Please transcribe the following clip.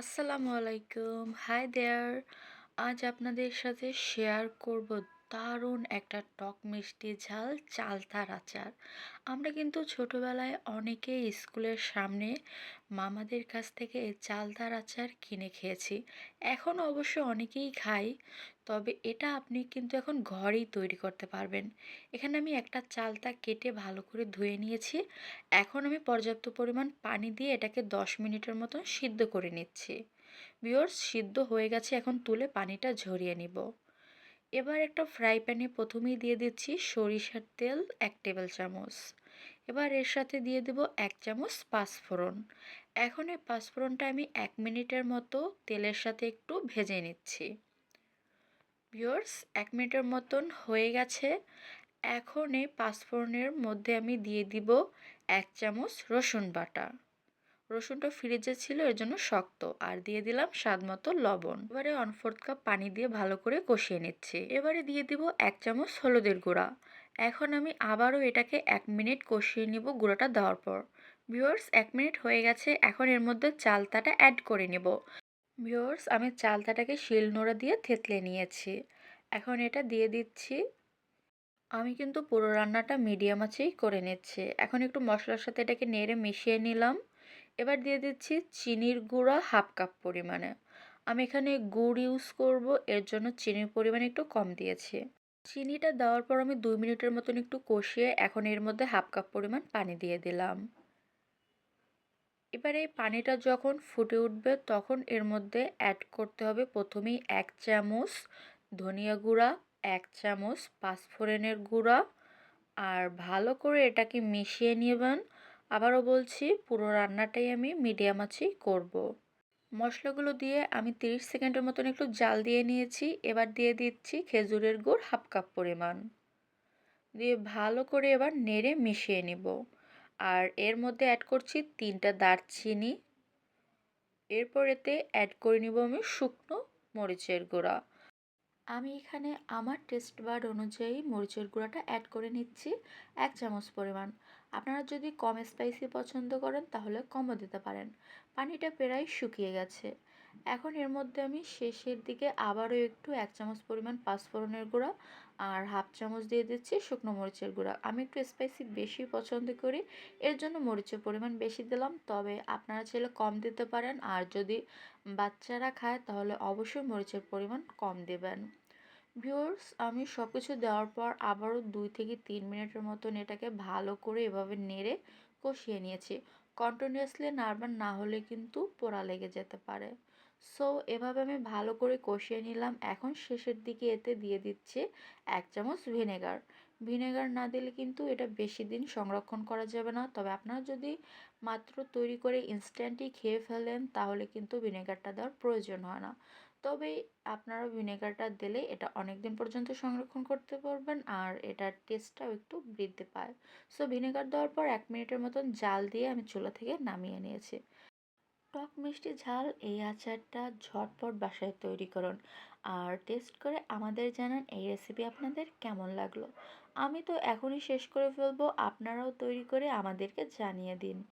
আসসালামু আলাইকুম। Hi there আজ আপনাদের সাথে শেয়ার করব দারুণ একটা টক মিষ্টি ঝাল চালতার আচার। আমরা কিন্তু ছোটবেলায় অনেকেই স্কুলের সামনে মামাদের কাছ থেকে এই চালতার আচার কিনে খেয়েছি। এখন অবশ্য অনেকেই খাই, তবে এটা আপনি কিন্তু এখন ঘরেই তৈরি করতে পারবেন। এখানে আমি একটা চালতা কেটে ভালো করে ধুয়ে নিয়েছি। এখন আমি পর্যাপ্ত পরিমাণ পানি দিয়ে এটাকে দশ মিনিটের মতন সিদ্ধ করে নিচ্ছি। ভিওর্স সিদ্ধ হয়ে গেছে, এখন তুলে পানিটা ঝরিয়ে নিব। এবার একটা ফ্রাই প্যানে প্রথমেই দিয়ে দিচ্ছি সরিষার তেল এক টেবিল চামচ। এবার এর সাথে দিয়ে দেব এক চামচ পাঁচফোড়ন। এখন এই পাঁচফোড়নটা আমি এক মিনিটের মতো তেলের সাথে একটু ভেজে নিচ্ছি। ভিওর্স এক মিনিটের মতন হয়ে গেছে। এখন এই পাঁচফোড়নের মধ্যে আমি দিয়ে দিব এক চামচ রসুন বাটা। রসুনটা ফ্রিজে ছিল, এর জন্য শক্ত। আর দিয়ে দিলাম স্বাদ মতো লবণ। এবারে ওয়ান ফোর্থ কাপ পানি দিয়ে ভালো করে কষিয়ে নিচ্ছি। এবারে দিয়ে দিব এক চামচ হলুদের গুঁড়া। এখন আমি আবারও এটাকে এক মিনিট কষিয়ে নিব গুঁড়োটা দেওয়ার পর। ভিওর্স এক মিনিট হয়ে গেছে, এখন এর মধ্যে চালতাটা অ্যাড করে নেব। ভিওর্স আমি চালতাটাকে শিল নোড়া দিয়ে থেতলে নিয়েছি। এখন এটা দিয়ে দিচ্ছি। আমি কিন্তু পুরো রান্নাটা মিডিয়াম আছেই করে নিচ্ছি। এখন একটু মশলার সাথে এটাকে নেড়ে মিশিয়ে নিলাম। এবার দিয়ে দিচ্ছি চিনির গুঁড়া হাফ কাপ পরিমাণে। আমি এখানে গুড় ইউজ করব, এর জন্য চিনির পরিমাণ একটু কম দিয়েছি। চিনিটা দেওয়ার পর আমি দুই মিনিটের মতন একটু কষিয়ে এখন এর মধ্যে হাফ কাপ পরিমাণ পানি দিয়ে দিলাম। এবার এই পানিটা যখন ফুটে উঠবে তখন এর মধ্যে অ্যাড করতে হবে প্রথমেই এক চামচ ধনিয়া গুঁড়া, এক চামচ পাঁচফোড়নের গুঁড়া, আর ভালো করে এটাকে মিশিয়ে নেবেন। আবারও বলছি, পুরো রান্নাটাই আমি মিডিয়াম আছেই করব। মশলাগুলো দিয়ে আমি 30 সেকেন্ডের মতন একটু জাল দিয়ে নিয়েছি। এবার দিয়ে দিচ্ছি খেজুরের গুড় হাফ কাপ পরিমাণ। দিয়ে ভালো করে এবার নেড়ে মিশিয়ে নিব। আর এর মধ্যে অ্যাড করছি তিনটা দারচিনি। এরপর এতে অ্যাড করে নিব আমি শুকনো মরিচের গুঁড়া। আমি এখানে আমার টেস্ট বার অনুযায়ী মরিচের গুঁড়াটা অ্যাড করে নিচ্ছি, এক চামচ পরিমাণ। আপনারা যদি কম স্পাইসি পছন্দ করেন, তাহলে কমও দিতে পারেন। পানিটা প্রায় শুকিয়ে গেছে। এখন এর মধ্যে আমি শেষের দিকে আবারও একটু এক চামচ পরিমাণ পাঁচফোড়নের গুঁড়া আর হাফ চামচ দিয়ে দিচ্ছি শুকনো মরিচের গুঁড়া। আমি একটু স্পাইসি বেশি পছন্দ করি, এর জন্য মরিচের পরিমাণ বেশি দিলাম। তবে আপনারা চাইলে কম দিতে পারেন আর যদি বাচ্চারা খায় তাহলে অবশ্যই মরিচের পরিমাণ কম দেবেন। ভিউয়ার্স আমি সব কিছু দেওয়ার পর আবারও দুই থেকে তিন মিনিটের মতন এটাকে ভালো করে এভাবে নেড়ে কষিয়ে নিয়েছি। কন্টিনিউয়াসলি নাড়বেন না হলে কিন্তু পোড়া লেগে যেতে পারে। সো এভাবে আমি ভালো করে কষিয়ে নিলাম। এখন শেষের দিকে এতে দিয়ে দিচ্ছি এক চামচ ভিনেগার। ভিনেগার না দিলে কিন্তু এটা বেশি দিন সংরক্ষণ করা যাবে না। তবে আপনারা যদি মাত্র তৈরি করে ইনস্ট্যান্টই খেয়ে ফেলেন, তাহলে কিন্তু ভিনেগারটা দেওয়ার প্রয়োজন হয় না। তবে আপনারা ভিনেগারটা দিলে এটা অনেক দিন পর্যন্ত সংরক্ষণ করতে পারবেন আর এটার টেস্টটাও একটু বৃদ্ধি পায়। সো ভিনেগার দেওয়ার পর এক মিনিটের মতন জাল দিয়ে আমি চুলা থেকে নামিয়ে নিয়েছি। টক মিষ্টি ঝাল এই আচারটা ঝটপট বাসায় তৈরি করুন আর টেস্ট করে আমাদের জানান এই রেসিপি আপনাদের কেমন লাগল। আমি তো এখনই শেষ করে ফেলব, আপনারাও তৈরি করে আমাদেরকে জানিয়ে দিন।